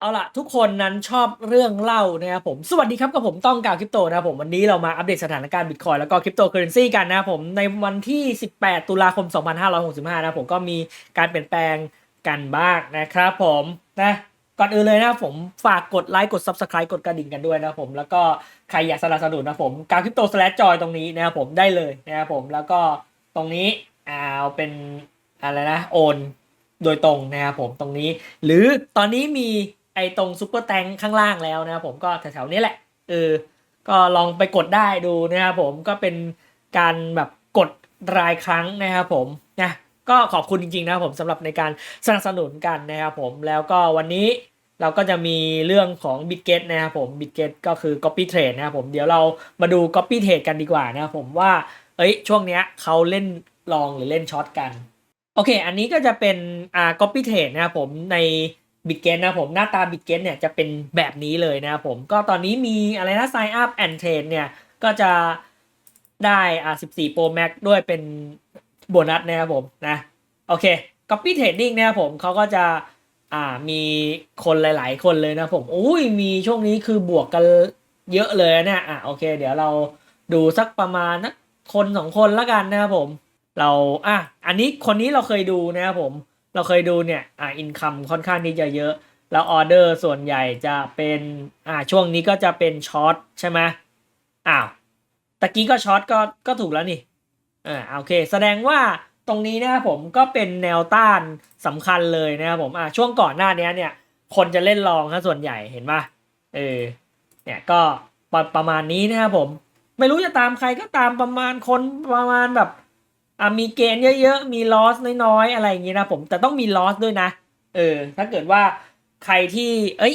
เอาล่ะทุกคนนั้นชอบเรื่องเล่านะครับผม สวัสดีครับกับผมต้องกาวคริปโตนะครับผมวันนี้เรามาอัปเดตสถานการณ์บิตคอยแล้วก็คริปโตเคอเรนซีกันนะครับผมในวันที่ 18 ตุลาคม 2565 นะครับผมก็มีการเปลี่ยนแปลงกันบ้างนะครับผมนะก่อนอื่นเลยนะผมฝากกดไลค์กด Subscribe กดกระดิ่งกันด้วยนะผมแล้วก็ใครอยากสนับสนุนนะผมกาวคริปโตสแลจอยตรงนี้นะครับผมได้เลยนะครับผมแล้วก็ตรงนี้เอาเป็นอะไรนะโอน โดยตรงนะครับผมตรงนี้ หรือตอนนี้มี ไอตรงซูเปอร์แตงข้างล่างแล้วนะครับผมก็แถวๆนี้แหละเออก็ลองไปกดได้ดูนะครับผมก็เป็นการแบบกดรายครั้งนะครับผมนะก็ขอบคุณจริงๆนะครับผมสำหรับในการสนับสนุนกันนะครับผมแล้วก็วันนี้เราก็จะมีเรื่องของ b i t g e t นะครับผม b i t g e t ก็คือ Copy Trade นะครับผมเดี๋ยวเรามาดู Copy Trade กันดีกว่านะครับผมว่าเอ้ยช่วงเนี้ยเขาเล่นลองหรือเล่นช็อตกัน โอเค อันนี้ก็จะเป็นอ่า copy trade นะครับผมใน b i t g e t นะผมหน้าตา b i t g e t เนี่ยจะเป็นแบบนี้เลยนะผมก็ตอนนี้มีอะไรนะ sign up and trade เนี่ยก็จะได้อ่า14 Pro Max ด้วยเป็นโบนัสนะครับผมนะโอเค copy trading นะครับผมเขาก็จะอ่ามีคนหลาย ๆ คนเลยนะผมอุ้ยมีช่วงนี้คือบวกกันเยอะเลยนะเนี่ยอะโอเค เดี๋ยวเราดูสักประมาณนักคนสองคนละกันนะครับผม เราอะอันนี้คนนี้เราเคยดูนะครับผม เราเคยดูเนี่ยอ่าอินคัมค่อนข้างที่จะเยอะ แล้วออเดอร์ส่วนใหญ่จะเป็นอ่าช่วงนี้ก็จะเป็นช็อตใช่ไหมอ้าวตะกี้ก็ช็อตก็ก็ถูกแล้วนี่อ่าโอเค แสดงว่าตรงนี้นะครับผมก็เป็นแนวต้านสำคัญเลยนะครับผมอ่าช่วงก่อนหน้านี้เนี่ยคนจะเล่นลองถ้าส่วนใหญ่เห็นปะเออเนี่ยก็ประประมาณนี้นะครับผม ไม่รู้จะตามใครก็ตามประมาณคนประมาณแบบ อะมีเกณฑ์เยอะๆ มีลอสน้อยๆ อะไรอย่างงี้นะผมแต่ต้องมีลอสด้วยนะ เออ ถ้าเกิดว่าใครที่ เอ้ย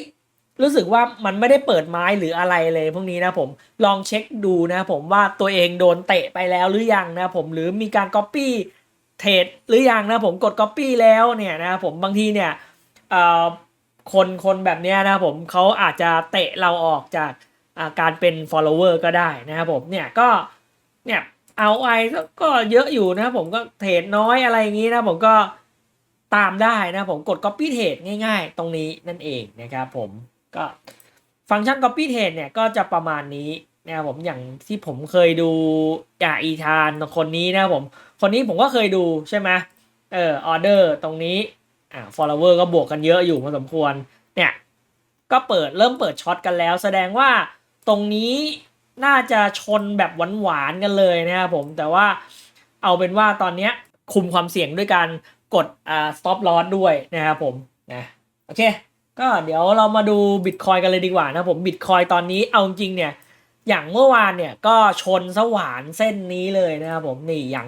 รู้สึกว่ามันไม่ได้เปิดไม้หรืออะไรเลยพวกนี้นะผมลองเช็คดูนะผมว่าตัวเองโดนเตะไปแล้วหรือยังนะผมหรือมีการก๊อปปี้เทรดหรือยังนะผมกดก๊อปปี้แล้วเนี่ยนะผมบางทีเนี่ยเอ่อคนคนแบบเนี้ยนะผมเขาอาจจะเตะเราออกจากอาการเป็น follower ก็ได้นะครับผมเนี่ยก็เนี่ย เอาไอก็เยอะอยู่นะผมก็เทรดน้อยอะไรอย่างนี้นะผมก็ตามได้นะผมกด copy trade ง่าย ๆ ตรงนี้นั่นเองนะครับผมก็ฟังก์ชัน copy trade เนี่ยก็จะประมาณนี้นะครับผมอย่างที่ผมเคยดูอย่าอีธานคนนี้นะครับผม คนนี้ผมก็เคยดูใช่ไหมเออออเดอร์ตรงนี้อ่า follower ก็บวกกันเยอะอยู่พอสมควรเนี่ยก็เปิดเริ่มเปิดช็อตกันแล้ว แสดงว่าตรงนี้ น่าจะชนแบบหวานๆกันเลยนะครับผมแต่ว่าเอาเป็นว่าตอนเนี้ยคุมความเสี่ยงด้วยการกดอ่า stop loss ด้วยนะครับผมนะโอเค ก็เดี๋ยวเรามาดูบิตคอยกันเลยดีกว่านะผมบิตคอยตอนนี้เอาจริงเนี่ยอย่างเมื่อวานเนี่ยก็ชนสวานเส้นนี้เลยนะครับผมนี่อย่าง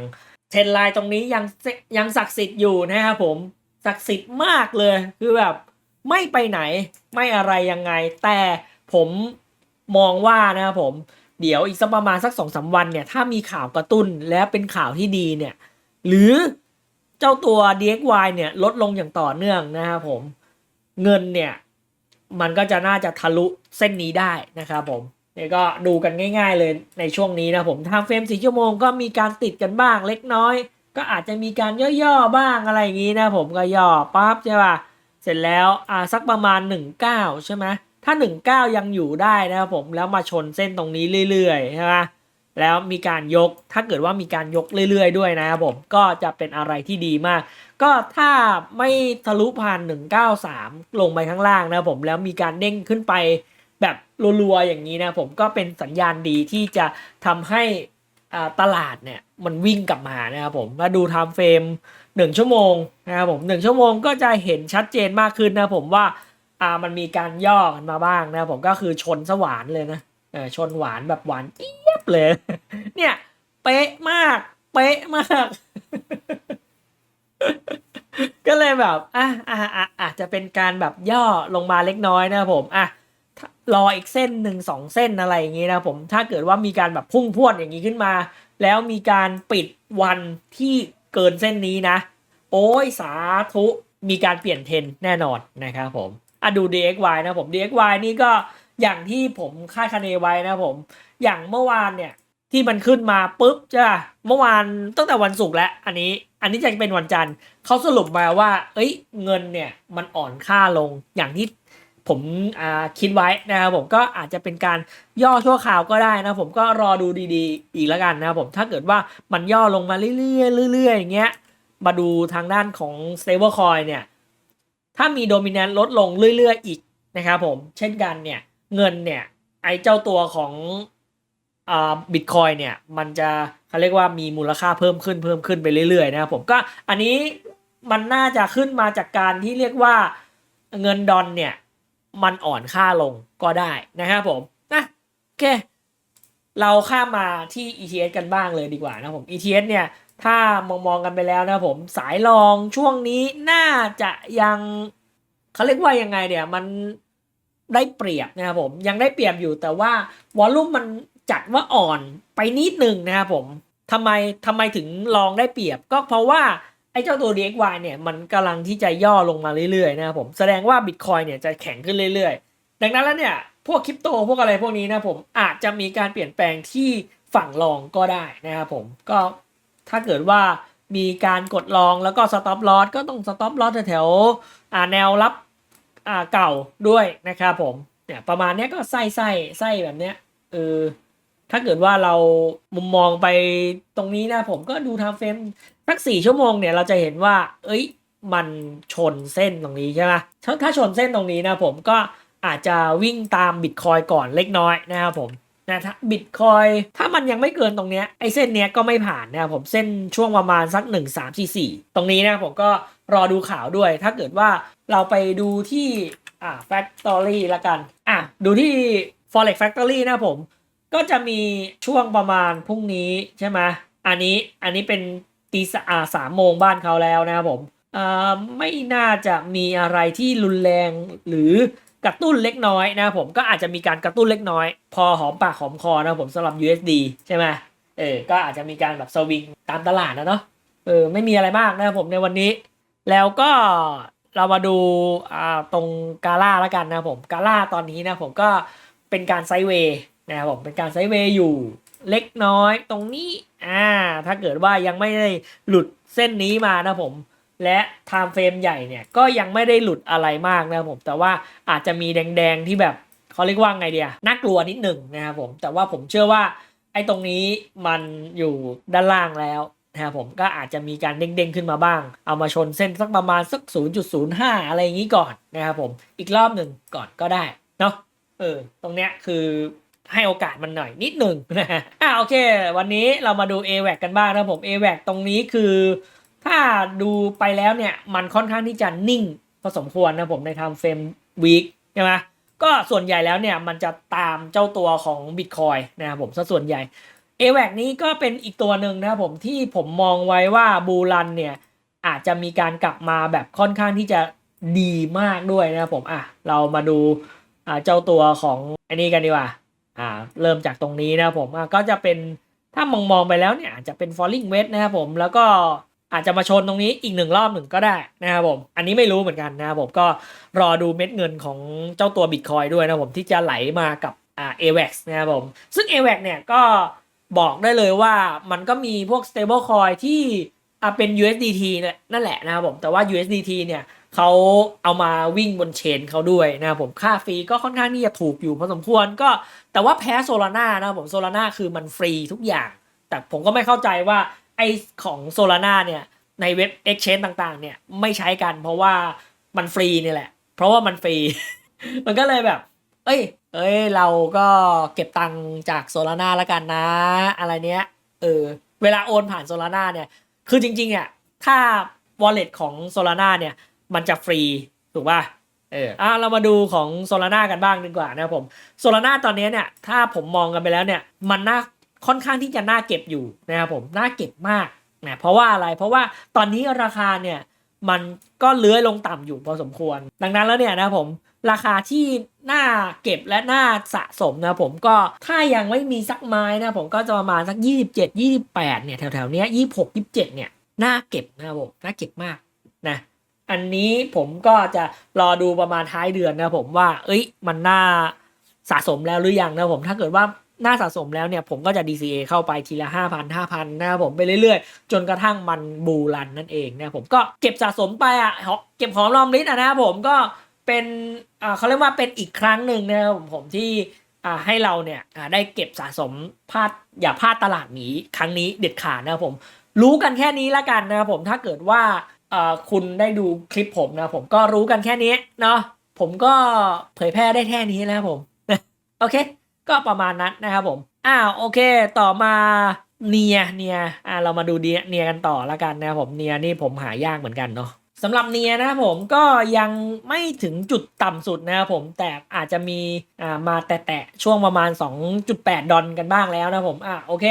เทรนไลน์ตรงนี้ยังเซยังศักดิ์สิทธิ์อยู่นะครับผมศักดิ์สิทธิ์มากเลยคือแบบไม่ไปไหนไม่อะไรยังไง แต่ผม มองว่านะครับผมเดี๋ยวอีกสักประมาณสักสองสาวันเนี่ยถ้ามีข่าวกระตุ้นและเป็นข่าวที่ดีเนี่ยหรือเจ้าตัว DXY เนี่ยลดลงอย่างต่อเนื่องนะครับผมเงินเนี่ยมันก็จะน่าจะทะลุเส้นนี้ได้นะครับผมเนี่ยก็ดูกันง่าย ๆเลยในช่วงนี้นะผมทางเฟรมสี่ชั่วโมงก็มีการติดกันบ้างเล็กน้อย ก็อาจจะมีการย่อๆบ้างอะไรอย่างนี้นะผมก็ย่อปั๊บใช่ป่ะเสร็จแล้วอ่าสักประมาณ 19 ใช่ไหม ถ้า 19 ยังอยู่ได้นะครับผมแล้วมาชนเส้นตรงนี้เรื่อยๆใช่ไหมแล้วมีการยกถ้าเกิดว่ามีการยกเรื่อยๆ ด้วยนะครับผมก็จะเป็นอะไรที่ดีมาก ก็ถ้าไม่ทะลุผ่าน 193 ลงไปข้างล่างนะครับผมแล้วมีการเด้งขึ้นไปแบบรัวๆอย่างนี้นะผมก็เป็นสัญญาณดีที่จะทำให้ตลาดเนี่ยมันวิ่งกลับมานะครับผมมาดูไทม์เฟรม1ชั่วโมงนะครับผม1ชั่วโมงก็จะเห็นชัดเจนมากขึ้นนะผมว่า อ่ามันมีการย่อกันมาบ้างนะผมก็คือชนสวานเลยนะเออชนหวานแบบหวานเจี๊ยบเลย เนี่ย เป๊ะมาก เป๊ะมาก ก็เลยแบบอะอะอะอาจจะเป็นการแบบย่อลงมาเล็กน้อยนะผมอะรออีกเส้นหนึ่งสองเส้นอะไรอย่างงี้นะผมถ้าเกิดว่ามีการแบบพุ่งพรวดอย่างนี้ขึ้นมา แล้วมีการปิดวันที่เกินเส้นนี้นะ โอ้ยสาธุมีการเปลี่ยนเทรนแน่นอนนะครับผม อะดู DXY นะผม DXY นี่ก็อย่างที่ผมคาดคะเนไว้นะผม อย่างเมื่อวานเนี่ยที่มันขึ้นมาปุ๊บจ้ะเมื่อวานตั้งแต่วันศุกร์แล้ว อันนี้อันนี้จะเป็นวันจันทร์เขาสรุปมาว่า เอ้ยเงินเนี่ยมันอ่อนค่าลงอย่างที่ผมอ่าคิดไว้นะครับผมก็อาจจะเป็นการย่อชั่วคราวก็ได้นะผมก็รอดูดีๆ อีกแล้วกันนะครับผมถ้าเกิดว่ามันย่อลงมาเรื่อยๆเรื่อยๆอย่างเงี้ยมาดูทางด้านของ stablecoin เนี่ย ถ้ามีโดมิ n น n t ลดลงเรื่อยๆอีกนะครับผม เช่นกันเนี่ยเงินเนี่ยไอเจ้าตัวของอ่าบิตคอยเนี่ยมันจะเขาเรียกว่ามีมูลค่าเพิ่มขึ้นเพิ่มขึ้นไปเรื่อยๆนะครับผมก็อันนี้มันน่าจะขึ้นมาจากการที่เรียกว่าเงินดอลเนี่ยมันอ่อนค่าลงก็ได้นะครับผมนะโอเคเราข้ามมาที่ ETS กันบ้างเลยดีกว่านะผม ETS เนี่ย ถ้ามองมองกันไปแล้วนะผมสายรองช่วงนี้น่าจะยังเขาเรียกว่ายังไงเดี๋ยมันได้เปรียบนะครับผมยังได้เปรียบอยู่แต่ว่าวอลลุ่มมันจัดว่าอ่อนไปนิดหนึ่งนะครับผมทำไมทำไมถึงลองได้เปรียบ ก็เพราะว่าไอ้เจ้าตัว DXY เนี่ยมันกำลังที่จะย่อลงมาเรื่อยๆนะครับผมแสดงว่า Bitcoin เนี่ยจะแข็งขึ้นเรื่อยๆ ดังนั้นแล้วเนี่ยพวกคริปโตพวกอะไรพวกนี้นะผมอาจจะมีการเปลี่ยนแปลงที่ฝั่งรองก็ได้นะครับผมก็ ถ้าเกิดว่ามีการกดลองแล้วก็สต็อปลอสก็ต้องสต็อปลอสแถวๆแนวรับเก่าด้วยนะครับผมเนี่ยประมาณนี้ก็ไส้ไส้ไส้แบบเนี้ยเออถ้าเกิดว่าเรามุมมองไปตรงนี้นะผมก็ดูทางเฟรมสักสี่ชั่วโมงเนี่ยเราจะเห็นว่า เอ้ยมันชนเส้นตรงนี้ใช่ไหมถ้าถ้าชนเส้นตรงนี้นะผมก็อาจจะวิ่งตามบิตคอยก่อนเล็กน้อยนะครับผม นะถ้าบิตคอยถ้ามันยังไม่เกินตรงเนี้ยไอเส้นเนี้ยก็ไม่ผ่านนะครับผมเส้นช่วงประมาณสัก 1 3 4 4 ตรงนี้นะผมก็รอดูข่าวด้วย ถ้าเกิดว่าเราไปดูที่อ่า Factory ละกันอะดูที่ Forex Factory นะผม ก็จะมีช่วงประมาณพรุ่งนี้ใช่ไหมอันนี้อันนี้เป็นตีสอาสามโมงบ้านเขาแล้วนะครับผมอ่าไม่น่าจะมีอะไรที่รุนแรงหรือ กระตุ้นเล็กน้อยนะครับผมก็อาจจะมีการกระตุ้นเล็กน้อย พอหอมปากหอมคอนะครับผมสำหรับ USD ใช่ไหมเออก็อาจจะมีการแบบสวิงตามตลาดนะเนาะเออไม่มีอะไรมากนะครับผมในวันนี้ แล้วก็เรามาดูอ่าตรงกาล่าแล้วกันนะครับผมกาล่าตอนนี้นะผมก็เป็นการไซด์เวย์นะครับผมเป็นการไซด์เวย์อยู่เล็กน้อยตรงนี้อ่าถ้าเกิดว่ายังไม่ได้หลุดเส้นนี้มานะผม และไทม์เฟรมใหญ่เนี่ยก็ยังไม่ได้หลุดอะไรมากนะครับผมแต่ว่าอาจจะมีแดงๆที่แบบเขาเรียกว่าไงเดียน่ากลัวนิดหนึ่งนะครับผมแต่ว่าผมเชื่อว่าไอ้ตรงนี้มันอยู่ด้านล่างแล้วนะครับผมก็อาจจะมีการเด้งๆขึ้นมาบ้าง เอามาชนเส้นสักประมาณสัก 0.05 อะไรอย่างนี้ก่อนนะครับผมอีกรอบหนึ่งก่อนก็ได้เนาะเออตรงเนี้ยคือให้โอกาสมันหน่อยนิดหนึ่งนะฮะอะโอเค วันนี้เรามาดู a w a c กันบ้างนะครับผม a w a c ตรงนี้คือ ถ้าดูไปแล้วเนี่ยมันค่อนข้างที่จะนิ่งพอสมควรนะผมใน time frame week ใช่ไหมก็ส่วนใหญ่แล้วเนี่ยมันจะตามเจ้าตัวของ Bitcoin นะครับผมซะส่วนใหญ่ a w a c นี้ก็เป็นอีกตัวหนึ่งนะครับผมที่ผมมองไว้ว่าบูรันเนี่ยอาจจะมีการกลับมาแบบค่อนข้างที่จะดีมากด้วยนะครับผมอะเรามาดูอ่าเจ้าตัวของอันนี้กันดีกว่าอ่าเริ่มจากตรงนี้นะครับผมอะก็จะเป็นถ้ามองมองๆไปแล้วเนี่ยอาจจะเป็น falling wedge นะครับผมแล้วก็ อาจจะมาชนตรงนี้อีกหนึ่งรอบหนึ่งก็ได้นะครับผม อันนี้ไม่รู้เหมือนกันนะครับผมก็รอดูเม็ดเงินของเจ้าตัว Bitcoin ด้วยนะผมที่จะไหลมากับอ่า AVAX นะครับผม ซึ่ง AVAX เนี่ยก็บอกได้เลยว่ามันก็มีพวก stable coin ที่อ่าเป็น USDT เนี่ยนั่นแหละนะครับผม แต่ว่า USDT เนี่ยเขาเอามาวิ่งบนเชนเขาด้วยนะครับผมค่าฟรีก็ค่อนข้างที่จะถูกอยู่พอสมควรก็แต่ว่าแพ้โซลาร่านะครับผมโซลาร่าคือมันฟรีทุกอย่าง แต่ผมก็ไม่เข้าใจว่า ไอของโซลาร่าเนี่ยในเว็บ Exchange ต่างๆ เนี่ยไม่ใช้กันเพราะว่ามันฟรีนี่แหละ เพราะว่ามันฟรี มันก็เลยแบบ เอ้ย เอ้ย เราก็เก็บตังค์จากโซลาร่าแล้วกันนะ อะไรเนี้ย เออ เวลาโอนผ่านโซลาร่าเนี่ย คือจริงๆอะถ้า wallet ของโซลาร่าเนี่ย มันจะฟรี ถูกป่ะ เออ อะ เรามาดูของโซลาร่ากันบ้างดีกว่านะครับผมโซลาร่าตอนนี้เนี่ย ถ้าผมมองกันไปแล้วเนี่ย มันน่า ค่อนข้างที่จะน่าเก็บอยู่นะครับผมน่าเก็บมากนะเพราะว่าอะไรเพราะว่าตอนนี้ราคาเนี่ยมันก็เลื้อยลงต่ำอยู่พอสมควร ดังนั้นแล้วเนี่ยนะผมราคาที่น่าเก็บและน่าสะสมนะผมก็ถ้ายังไม่มีสักไม้นะผมก็จะประมาณสัก 27 28เนี่ยแถวๆเนี้ย26 27เนี่ยน่าเก็บนะครับผมน่าเก็บมากนะอันนี้ผมก็จะรอดูประมาณท้ายเดือนนะผมว่า เอ้ยมันน่าสะสมแล้วหรือยังนะผมถ้าเกิดว่า หน่าสะสมแล้วเนี่ยผมก็จะ DCA เข้าไปทีละ 5,000 5,000นะครับผมไปเรื่อยๆ จนกระทั่งมันบูรันนั่นเองนะผมก็เก็บสะสมไปอะเก็บหอมรอมริดอะนะครับผมก็เป็นอ่าเขาเรียกว่าเป็นอีกครั้งหนึ่งนะครับผมผมที่อ่าให้เราเนี่ยอ่าได้เก็บสะสมพลาดอย่าพลาดตลาดหนีครั้งนี้เด็ดขาดนะครับผมรู้กันแค่นี้ละกันนะครับผมถ้าเกิดว่าอ่าคุณได้ดูคลิปผมนะผมก็รู้กันแค่นี้เนาะผมก็เผยแพร่ได้แค่นี้แล้วผมโอเค ก็ประมาณนั้นนะครับผมอ้าวโอเคต่อมาเนียเนียอ่าเรามาดูเนียเนียกันต่อละกันนะครับผมเนียนี่ผมหายากเหมือนกันเนาะสำหรับเนียนะครับผมก็ยังไม่ถึงจุดต่ำสุดนะครับผมแต่อาจจะมีอ่ามาแตะๆช่วงประมาณ 2.8 ดอลกันบ้างแล้วนะครับผมอะโอเค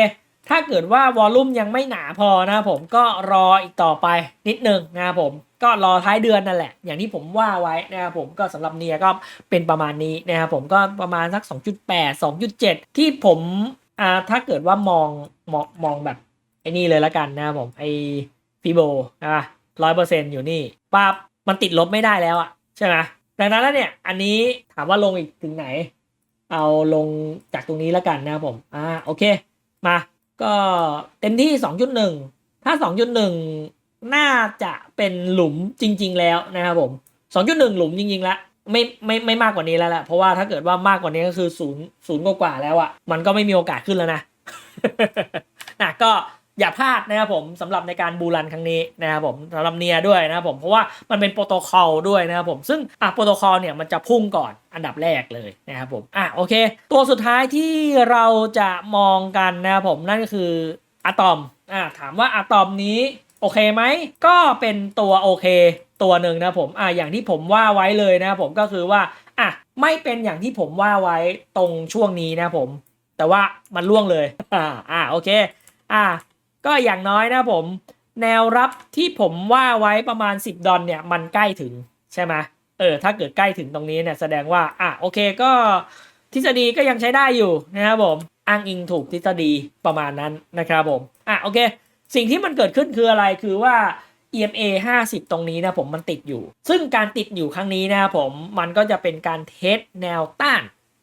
ถ้าเกิดว่าวอลลุ่มยังไม่หนาพอนะครับผมก็รออีกต่อไปนิดนึงนะครับผม ก็รอท้ายเดือนนั่นแหละ อย่างที่ผมว่าไว้นะครับผมก็สำหรับเนียก็เป็นประมาณนี้นะครับผมก็ประมาณสัก 2.8 2.7 ที่ผมอ่าถ้าเกิดว่ามองมองมองแบบไอ้นี่เลยละกันนะครับผมไอ้ฟีโบนะร้อยเปอร์เซ็นต์อยู่นี่ปั๊บมันติดลบไม่ได้แล้วอะใช่ไหมดังนั้นแล้วเนี่ย อันนี้ถามว่าลงอีกถึงไหน เอาลงจากตรงนี้แล้วกันนะครับผม อ่า โอเค มา ก็เต็มที่ 2.1 ถ้า 2.1 น่าจะเป็นหลุมจริง ๆ แล้วนะครับผม2.1 หลุมจริง ๆ แล้วไม่ไม่ไม่มากกว่านี้แล้วแหละเพราะว่าถ้าเกิดว่ามากกว่านี้ก็คือศูนย์ศูนย์กว่าแล้วอะ่ะมันก็ไม่มีโอกาสขึ้นแล้วนะนะก็อย่าพลาดนะครับผมสำหรับในการบูรันครั้งนี้นะครับผมสำหรับเนียด้วยนะครับผมเพราะว่ามันเป็นโปรโตคอลด้วยนะครับผมซึ่งอะโปรโตคอลเนี่ยมันจะพุ่งก่อนอันดับแรกเลยนะครับผมอะโอเค ตัวสุดท้ายที่เราจะมองกันนะครับผมนั่นก็คืออะตอมอะถามว่าอะตอมนี้ โอเคไหมก็เป็นตัวโอเคตัวหนึ่งนะผมอะอย่างที่ผมว่าไว้เลยนะผมก็คือว่าอะไม่เป็นอย่างที่ผมว่าไว้ตรงช่วงนี้นะผม แต่ว่ามันล่วงเลยอ่าอ่าโอเคอ่าก็อย่างน้อยนะผม แนวรับที่ผมว่าไว้ประมาณ 10 ดอลเนี่ยมันใกล้ถึงใช่ไหมเออถ้าเกิดใกล้ถึงตรงนี้เนี่ยแสดงว่าอะโอเคก็ทฤษฎีก็ยังใช้ได้อยู่นะครับผมอ้างอิงถูกทฤษฎีประมาณนั้นนะครับผมอะโอเค สิ่งที่มันเกิดขึ้นคืออะไรคือว่า EMA 50 ตรงนี้นะผมมันติดอยู่ ซึ่งการติดอยู่ครั้งนี้นะผมมันก็จะเป็นการเทสแนวต้าน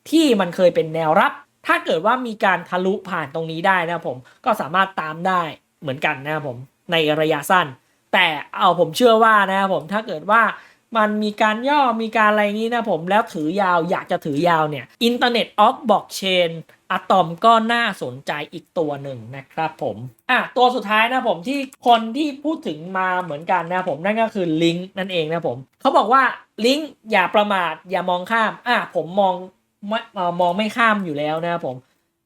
ที่มันเคยเป็นแนวรับ ถ้าเกิดว่ามีการทะลุผ่านตรงนี้ได้นะผมก็สามารถตามได้เหมือนกันนะผมในระยะสั้น แต่เอาผมเชื่อว่านะผมถ้าเกิดว่ามันมีการย่อมีการอะไรนี้นะผมแล้วถือยาวอยากจะถือยาวเนี่ย Internet of Blockchain อะตอมก็น่าสนใจอีกตัวหนึ่งนะครับผมอะตัวสุดท้ายนะผมที่คนที่พูดถึงมาเหมือนกันนะผมนั่นก็คือลิงก์นั่นเองนะผมเขาบอกว่าลิงก์อย่าประมาทอย่ามองข้ามอะผมมองไม่เอ่อมองไม่ข้ามอยู่แล้วนะครับผม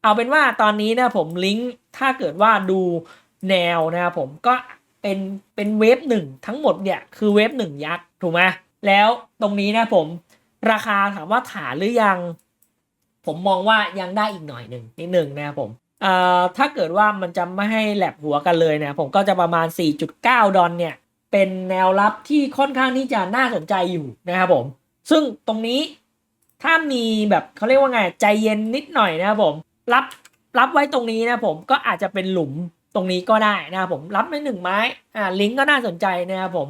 เอาเป็นว่าตอนนี้นะผมลิงก์ถ้าเกิดว่าดูแนวนะผมก็เป็นเป็นเวฟหนึ่งทั้งหมดเนี่ยคือเวฟหนึ่งยักษ์ถูกไหมแล้วตรงนี้นะผมราคาถามว่าฐานหรือยัง ผมมองว่ายังได้อีกหน่อยหนึ่งนิดหนึ่งนะครับผมเอ่อถ้าเกิดว่ามันจะไม่ให้แลบหัวกันเลยนะผมก็จะประมาณ 4.9 ดอลเนี่ย เป็นแนวรับที่ค่อนข้างที่จะน่าสนใจอยู่นะครับผม ซึ่งตรงนี้ถ้ามีแบบเขาเรียกว่าไงใจเย็นนิดหน่อยนะครับผม รับรับไว้ตรงนี้นะผมก็อาจจะเป็นหลุมตรงนี้ก็ได้นะครับผมรับในหนึ่งไม้อ่าลิงก์ก็น่าสนใจนะครับผม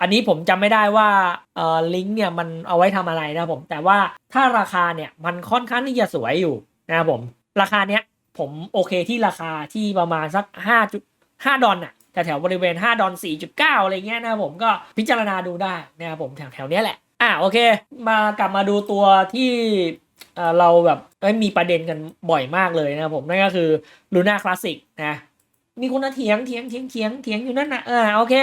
อันนี้ผมจำไม่ได้ว่าลิงก์เนี่ยมันเอาไว้ทำอะไรนะผมแต่ว่าถ้าราคาเนี่ยมันค่อนข้างที่จะสวยอยู่นะผมราคาเนี้ยผมโอเคที่ราคาที่ประมาณสัก5จุด5ดอลน่ะแถวๆบริเวณ 5 ดอล4.9 อะไรเงี้ยนะผมก็พิจารณาดูได้นะครับผมแถวๆเนี้ยแหละ อะโอเค มากลับมาดูตัวที่เราแบบมีประเด็นกันบ่อยมากเลยนะผมนั่นก็คือลูน่าคลาสสิกนะมีคนเถียงเถียงเถียงเถียงเถียงอยู่นั่นนะเออโอเค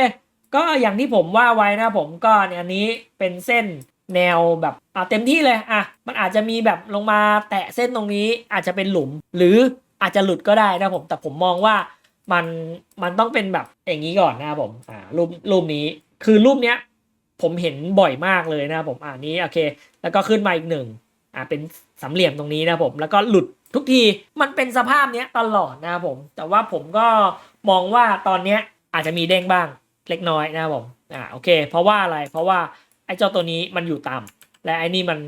ก็อย่างที่ผมว่าไว้นะผมก็เนี่ยอันนี้เป็นเส้นแนวแบบอะเต็มที่เลยอะมันอาจจะมีแบบลงมาแตะเส้นตรงนี้อาจจะเป็นหลุม หรืออาจจะหลุดก็ได้นะผม แต่ผมมองว่ามันมันต้องเป็นแบบอย่างนี้ก่อนนะผมอ่ารูปรูปนี้คือรูปเนี้ยผมเห็นบ่อยมากเลยนะผมอ่านี้โอเค แล้วก็ขึ้นมาอีกหนึ่งอ่าเป็นสามเหลี่ยมตรงนี้นะผมแล้วก็หลุดทุกทีมันเป็นสภาพเนี้ยตลอดนะผม แต่ว่าผมก็มองว่าตอนเนี้ยอาจจะมีเด้งบ้าง เล็กน้อยนะครับผมอ่าโอเค เพราะว่าอะไรเพราะว่าไอ้เจ้าตัวนี้มันอยู่ต่ำและไอ้นี่มัน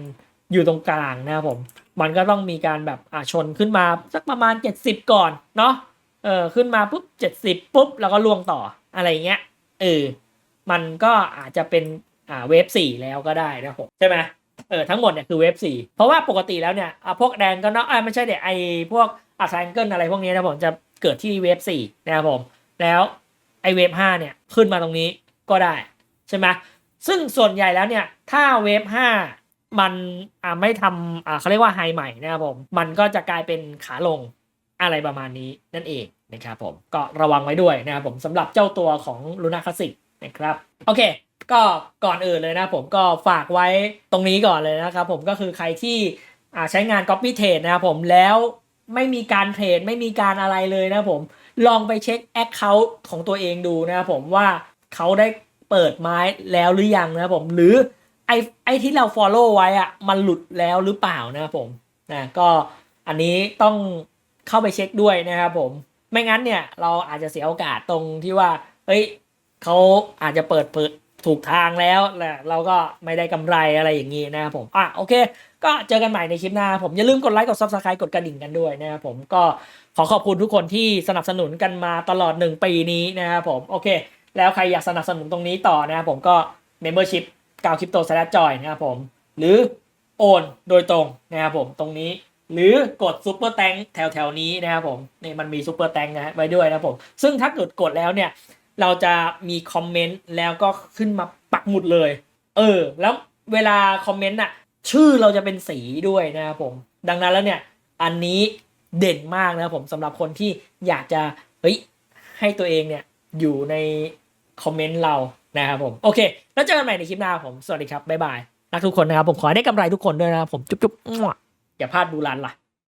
อยู่ตรงกลางนะครับผม มันก็ต้องมีการแบบอ่าชนขึ้นมาสักประมาณ 70 ก่อนเนาะเออขึ้นมาปุ๊บ70 ปุ๊บ แล้วก็ล่วงต่ออะไรเงี้ยเออมันก็อาจจะเป็นอ่าเวฟสี่แล้วก็ได้นะครับผมใช่ไหมเออทั้งหมดเนี่ยคือเวฟสี่เพราะว่าปกติแล้วเนี่ยอ่าพวกแดนก็เนาะอ้ยไม่ใช่เดี๋ยไอพวกอัลไซเกิลอะไรพวกนี้นะผมจะเกิดที่เวฟสี่นะครับผม แล้ว ไอเวฟห้าเนี่ยขึ้นมาตรงนี้ก็ได้ใช่ไหมซึ่งส่วนใหญ่แล้วเนี่ยถ้าเวฟห้ามันไม่ทำเขาเรียกว่าไฮใหม่นะครับผม มันก็จะกลายเป็นขาลงอะไรประมาณนี้นั่นเองนะครับผม ก็ระวังไว้ด้วยนะครับผมสำหรับเจ้าตัวของลูน่าคลาสสิกนะครับ โอเค ก็ก่อนอื่นเลยนะผมก็ฝากไว้ตรงนี้ก่อนเลยนะครับผมก็คือใครที่ใช้งาน Copy Trade นะครับผมแล้วไม่มีการเทรดไม่มีการอะไรเลยนะครับผม ลองไปเช็ค Account ของตัวเองดูนะครับผมว่าเขาได้เปิดไม้แล้วหรือยังนะครับผมหรือไอไอที่เรา Follow ไว้อะมันหลุดแล้วหรือเปล่านะครับผมนะก็อันนี้ต้องเข้าไปเช็คด้วยนะครับผมไม่งั้นเนี่ยเราอาจจะเสียโอกาสตรงที่ว่าเฮ้ยเขาอาจจะเปิดเปิดถูกทางแล้วแหละเราก็ไม่ได้กำไรอะไรอย่างนี้นะครับผมอะโอเค ก็เจอกันใหม่ในคลิปหน้าผมอย่าลืมกดไลค์กด Subscribe กดกระดิ่งกันด้วยนะครับผมก็ขอขอบคุณทุกคนที่สนับสนุนกันมาตลอด 1 ปีนี้นะครับผมโอเค แล้วใครอยากสนับสนุนตรงนี้ต่อนะครับผมก็ Membership กาวคริปโตสแลจอยนะครับผม หรือโอนโดยตรงนะครับผมตรงนี้ หรือกดซูเปอร์แตงแถวแถวนี้นะครับผมนี่มันมีซูเปอร์แตงนะไว้ด้วยนะผมซึ่งถ้าเกิดกดแล้วเนี่ยเราจะมีคอมเมนต์แล้วก็ขึ้นมาปักหมุดเลย เออ แล้วเวลาคอมเมนต์อะ ชื่อเราจะเป็นสีด้วยนะครับผม ดังนั้นแล้วเนี่ย อันนี้เด่นมากนะครับผมสำหรับคนที่อยากจะเฮ้ยให้ตัวเองเนี่ยอยู่ในคอมเมนต์เรานะครับผม โอเค แล้วเจอกันใหม่ในคลิปหน้าผม สวัสดีครับ บ๊ายบาย รักทุกคนนะครับ ผมขอให้ได้กำไรทุกคนด้วยนะครับผม จุ๊บๆมั่วอย่าพลาดดูรันล่ะ